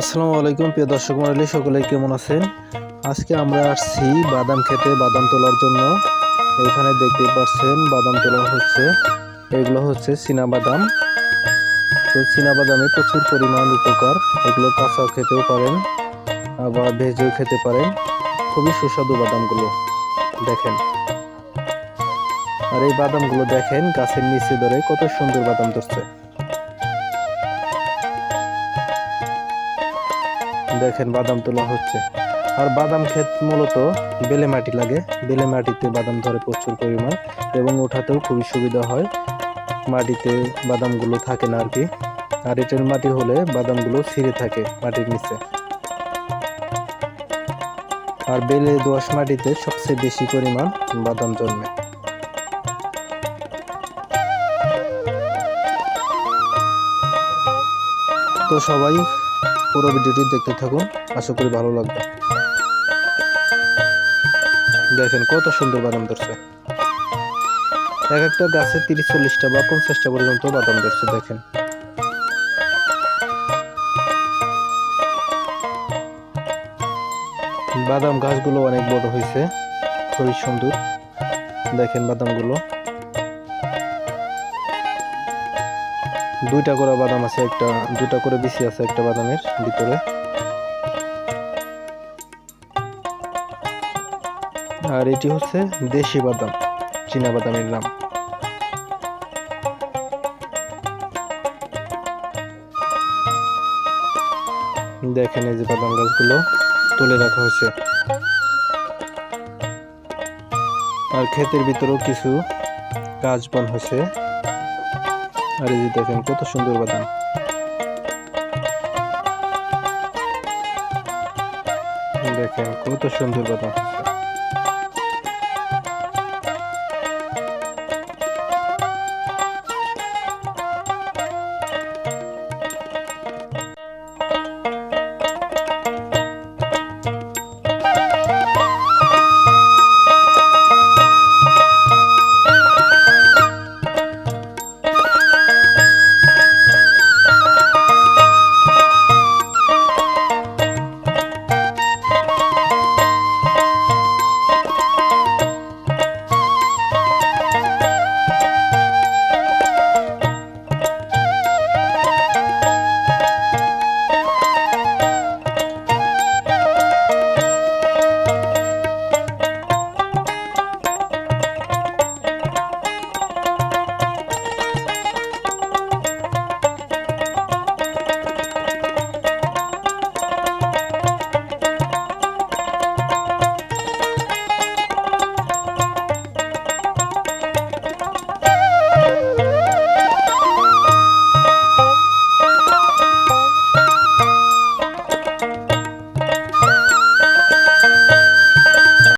আসসালামু আলাইকুম, প্রিয় দর্শক মন্ডলী সকলে কেমন আছেন? আজকে আমরা আসছি বাদাম খেতে, বাদাম তোলার জন্য। এখানে দেখতেই পাচ্ছেন, বাদাম তোলা হচ্ছে। এগুলো হচ্ছে বাদাম তো বাদামে প্রচুর পরিমাণ উপকার। এগুলো কাঁচা খেতেও পারেন, আবার ভেজেও খেতে পারেন। খুবই সুস্বাদু বাদামগুলো। দেখেন। আর এই বাদামগুলো দেখেন, গাছের নিচে ধরে কত সুন্দর বাদাম ধরছে। দেখেন বাদাম তোলা হচ্ছে। আর বাদাম ক্ষেত মূলত বেলে মাটি লাগে। বেলে মাটিতে বাদাম ধরে প্রচুর পরিমাণ এবং ওঠাতেও খুবই সুবিধা হয়। মাটিতে বাদামগুলো থাকে না আর কি আর এটার মাটি হলে বাদামগুলো ছিঁড়ে থাকে মাটির নিচে। আর বেলে দোআঁশ মাটিতে সবচেয়ে বেশি পরিমাণ বাদাম জন্মে। তো সবাই পুরো ভিডিওটি দেখতে থাকুন। আশা করি ভালো লাগবে। দেখেন কত সুন্দর বাদাম ধরছে। এক একটা গাছে তিরিশ, চল্লিশটা বা পঞ্চাশটা পর্যন্ত বাদাম ধরছে, দেখেন। বাদাম গাছগুলো অনেক বড় হয়েছে, খুবই সুন্দর। দেখেন বাদামগুলো। দুইটা করে বাদাম আছে, একটা দুটা করে বিচি আছে একটা বাদামের ভিতরে। আর এটি হচ্ছে দেশি বাদাম, চীনা বাদামের নাম। দেখেন এই যে বাদাম গাছগুলো তুলে রাখা হয়েছে। আর ক্ষেতের ভিতরেও কিছু গাছ বন হয়েছে। আর এই যে দেখেন কত সুন্দর বাদাম। দেখেন কত সুন্দর বাদাম।